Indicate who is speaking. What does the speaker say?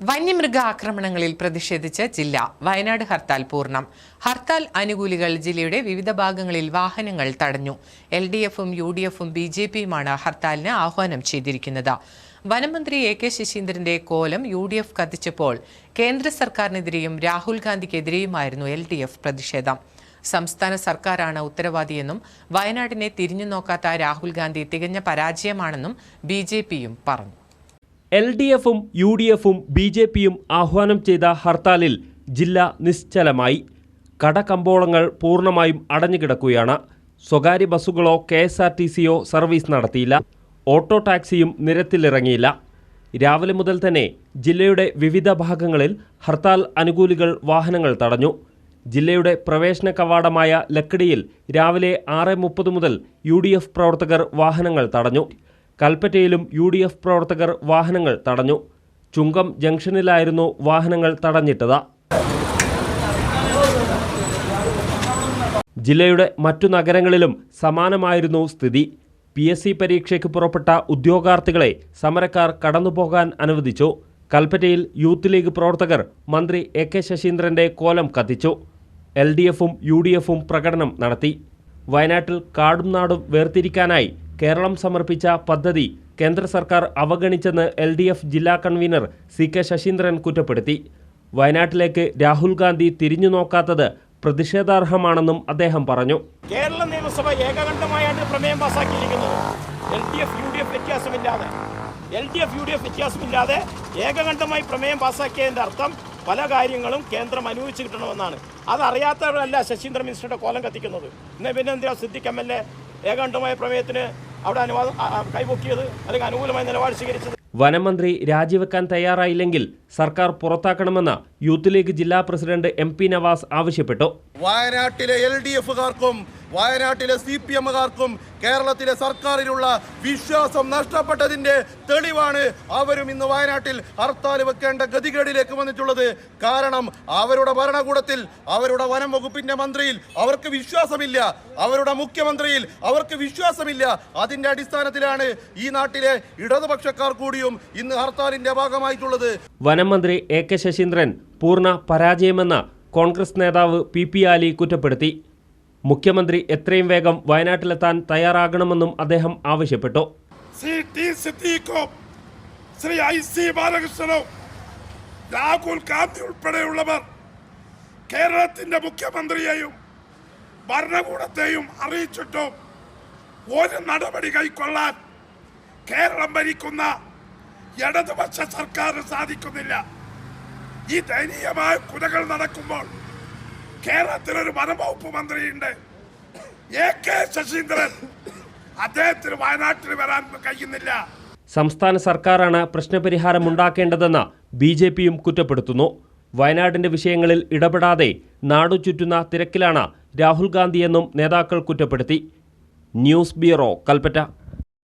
Speaker 1: വന്യമൃഗ ആക്രമണങ്ങളിൽ പ്രതിഷേധിച്ച് ജില്ല വയനാട് ഹർത്താൽ പൂർണം. ഹർത്താൽ അനുകൂലികൾ ജില്ലയുടെ വിവിധ ഭാഗങ്ങളിൽ വാഹനങ്ങൾ തടഞ്ഞു. എൽ ഡി എഫും യു ഡി എഫും ബി ജെ പിയുമാണ് ഹർത്താലിന് ആഹ്വാനം ചെയ്തിരിക്കുന്നത്. വനമന്ത്രി എ കെ ശശീന്ദ്രന്റെ കോലം യു ഡി എഫ് കത്തിച്ചപ്പോൾ കേന്ദ്ര സർക്കാരിനെതിരെയും രാഹുൽ ഗാന്ധിക്കെതിരെയുമായിരുന്നു എൽ ഡി എഫ് പ്രതിഷേധം. സംസ്ഥാന സർക്കാരാണ് ഉത്തരവാദിയെന്നും വയനാടിനെ തിരിഞ്ഞു നോക്കാത്ത രാഹുൽ ഗാന്ധി തികഞ്ഞ പരാജയമാണെന്നും ബി പറഞ്ഞു.
Speaker 2: എൽ ഡി എഫും യു ഡി എഫും ബി ജെ പിയും ആഹ്വാനം ചെയ്ത ഹർത്താലിൽ ജില്ല നിശ്ചലമായി. കടകമ്പോളങ്ങൾ പൂർണമായും അടഞ്ഞുകിടക്കുകയാണ്. സ്വകാര്യ ബസ്സുകളോ കെ എസ് ആർ ടി സിയോ സർവീസ് നടത്തിയില്ല. ഓട്ടോ ടാക്സിയും നിരത്തിലിറങ്ങിയില്ല. രാവിലെ മുതൽ തന്നെ ജില്ലയുടെ വിവിധ ഭാഗങ്ങളിൽ ഹർത്താൽ അനുകൂലികൾ വാഹനങ്ങൾ തടഞ്ഞു. ജില്ലയുടെ പ്രവേശന കവാടമായ ലക്കിടിയിൽ രാവിലെ ആറ് മുപ്പത് മുതൽ യു പ്രവർത്തകർ വാഹനങ്ങൾ തടഞ്ഞു. കൽപ്പറ്റയിലും യു ഡി എഫ് പ്രവർത്തകർ വാഹനങ്ങൾ തടഞ്ഞു. ചുങ്കം ജംഗ്ഷനിലായിരുന്നു വാഹനങ്ങൾ തടഞ്ഞിട്ടത്. ജില്ലയുടെ മറ്റു നഗരങ്ങളിലും സമാനമായിരുന്നു സ്ഥിതി. പി എസ് സി പരീക്ഷയ്ക്ക് പുറപ്പെട്ട ഉദ്യോഗാർത്ഥികളെ സമരക്കാർ കടന്നുപോകാൻ അനുവദിച്ചു. കൽപ്പറ്റയിൽ യൂത്ത് ലീഗ് പ്രവർത്തകർ മന്ത്രി എ കെ ശശീന്ദ്രന്റെ കോലം കത്തിച്ചു. എൽ ഡി എഫും യു ഡി എഫും പ്രകടനം നടത്തി. വയനാട്ടിൽ കാടും നാടും വേർതിരിക്കാനായി കേരളം സമർപ്പിച്ച പദ്ധതി കേന്ദ്ര സർക്കാർ അവഗണിച്ചെന്ന് എൽ ഡി എഫ് ജില്ലാ കൺവീനർ സി കെ ശശീന്ദ്രൻ കുറ്റപ്പെടുത്തി. വയനാട്ടിലേക്ക് രാഹുൽ ഗാന്ധി തിരിഞ്ഞു നോക്കാത്തത് പ്രതിഷേധാർഹമാണെന്നും അദ്ദേഹം പറഞ്ഞു.
Speaker 3: കേരള നിയമസഭ ഏകകണ്ഠമായാണ് പ്രമേയം പാസാക്കിയിരിക്കുന്നത് L D F U D F വ്യത്യാസമില്ലാതെ. L D F U D F വ്യത്യാസമില്ലാതെ ഏകകണ്ഠമായി പ്രമേയം പാസാക്കിയതിന്റെ അർത്ഥം പല കാര്യങ്ങളും കേന്ദ്രം അനുവദിച്ചു കിട്ടണമെന്നാണ്. അതറിയാത്തവരല്ല ശശീന്ദ്ര മിനിസ്റ്ററുടെ കോലം കത്തിക്കുന്നത്. പിന്നെ എന്തിനാ സിദ്ദിഖ് എം എൽ എ ഏകകണ്ഠമായ പ്രമേയത്തിന് അവിടെ അനുവാദം കൈപൊക്കിയത് അല്ലെങ്കിൽ അനുകൂലമായ നിലപാട് സ്വീകരിച്ചത്.
Speaker 2: വനമന്ത്രി രാജിവെക്കാൻ തയ്യാറായില്ലെങ്കിൽ സർക്കാർ പുറത്താക്കണമെന്ന് യൂത്ത് ലീഗ് ജില്ലാ പ്രസിഡന്റ് എം പി നവാസ് ആവശ്യപ്പെട്ടു.
Speaker 4: വയനാട്ടിലെ എൽ ഡി എഫുകാർക്കും വയനാട്ടിലെ സി പി എമ്മുകാർക്കും കേരളത്തിലെ സർക്കാരിലുള്ള വിശ്വാസം നഷ്ടപ്പെട്ടതിന്റെ തെളിവാണ് അവരും ഇന്ന് വയനാട്ടിൽ ഹർത്താൽ വെക്കേണ്ട ഗതികേടിലേക്ക് വന്നിട്ടുള്ളത്. കാരണം അവരുടെ ഭരണകൂടത്തിൽ അവരുടെ വനം വകുപ്പിന്റെ മന്ത്രിയിൽ അവർക്ക് വിശ്വാസമില്ല. അവരുടെ മുഖ്യമന്ത്രിയിൽ അവർക്ക് വിശ്വാസമില്ല. അതിന്റെ അടിസ്ഥാനത്തിലാണ് ഈ നാട്ടിലെ ഇടതുപക്ഷക്കാർ കൂടിയും ഇന്ന് ഹർത്താലിന്റെ ഭാഗമായിട്ടുള്ളത്.
Speaker 2: വനം മന്ത്രി എ കെ ശശീന്ദ്രൻ പൂർണ പരാജയമെന്ന് കോൺഗ്രസ് നേതാവ് പി പി ആലി കുറ്റപ്പെടുത്തി. മുഖ്യമന്ത്രി എത്രയും വേഗം വയനാട്ടിലെത്താൻ തയ്യാറാകണമെന്നും അദ്ദേഹം ആവശ്യപ്പെട്ടു.
Speaker 5: ശ്രീ ശ്രീ ഐ സി ബാലകൃഷ്ണനും രാഹുൽ ഗാന്ധി ഉൾപ്പെടെയുള്ളവർ കേരളത്തിന്റെ മുഖ്യമന്ത്രിയെയും ഭരണകൂടത്തെയും അറിയിച്ചിട്ടും ഒരു നടപടി കൈക്കൊള്ളാൻ കേരളം ഭരിക്കുന്ന ഇടതുപക്ഷ സർക്കാരിന് സാധിക്കുന്നില്ല. ഈ ദയനീയമായ കുലകൾ നടക്കുമ്പോൾ കേരളത്തിലൊരു വനംവകുപ്പ് മന്ത്രിയുണ്ട്. A K Saseendran. അദ്ദേഹത്തിന് വയനാട്ടിൽ വരാൻ കഴിയുന്നില്ല.
Speaker 2: സംസ്ഥാന സർക്കാരാണ് പ്രശ്നപരിഹാരം ഉണ്ടാക്കേണ്ടതെന്ന് ബി ജെ പിയും കുറ്റപ്പെടുത്തുന്നു. വയനാടിന്റെ വിഷയങ്ങളിൽ ഇടപെടാതെ നാടു ചുറ്റുന്ന തിരക്കിലാണ് രാഹുൽ ഗാന്ധിയെന്നും നേതാക്കൾ കുറ്റപ്പെടുത്തി. News bureau Kalpetta.